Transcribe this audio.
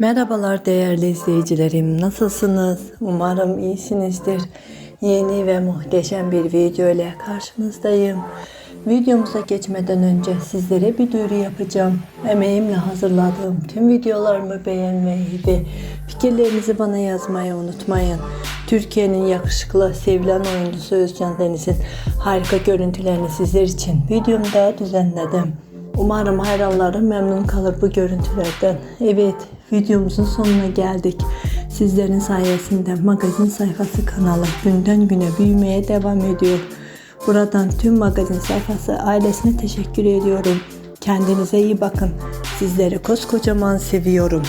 Merhabalar değerli izleyicilerim. Nasılsınız? Umarım iyisinizdir. Yeni ve muhteşem bir video ile karşınızdayım. Videomuza geçmeden önce sizlere bir duyuru yapacağım. Emeğimle hazırladığım tüm videolarımı beğenmeyi ve fikirlerinizi bana yazmayı unutmayın. Türkiye'nin yakışıklı, sevilen oyuncusu Özcan Deniz'in harika görüntülerini sizler için videomda düzenledim. Umarım hayranlarım memnun kalır bu görüntülerden. Evet, videomuzun sonuna geldik. Sizlerin sayesinde magazin sayfası kanalı günden güne büyümeye devam ediyor. Buradan tüm magazin sayfası ailesine teşekkür ediyorum. Kendinize iyi bakın. Sizleri koskocaman seviyorum.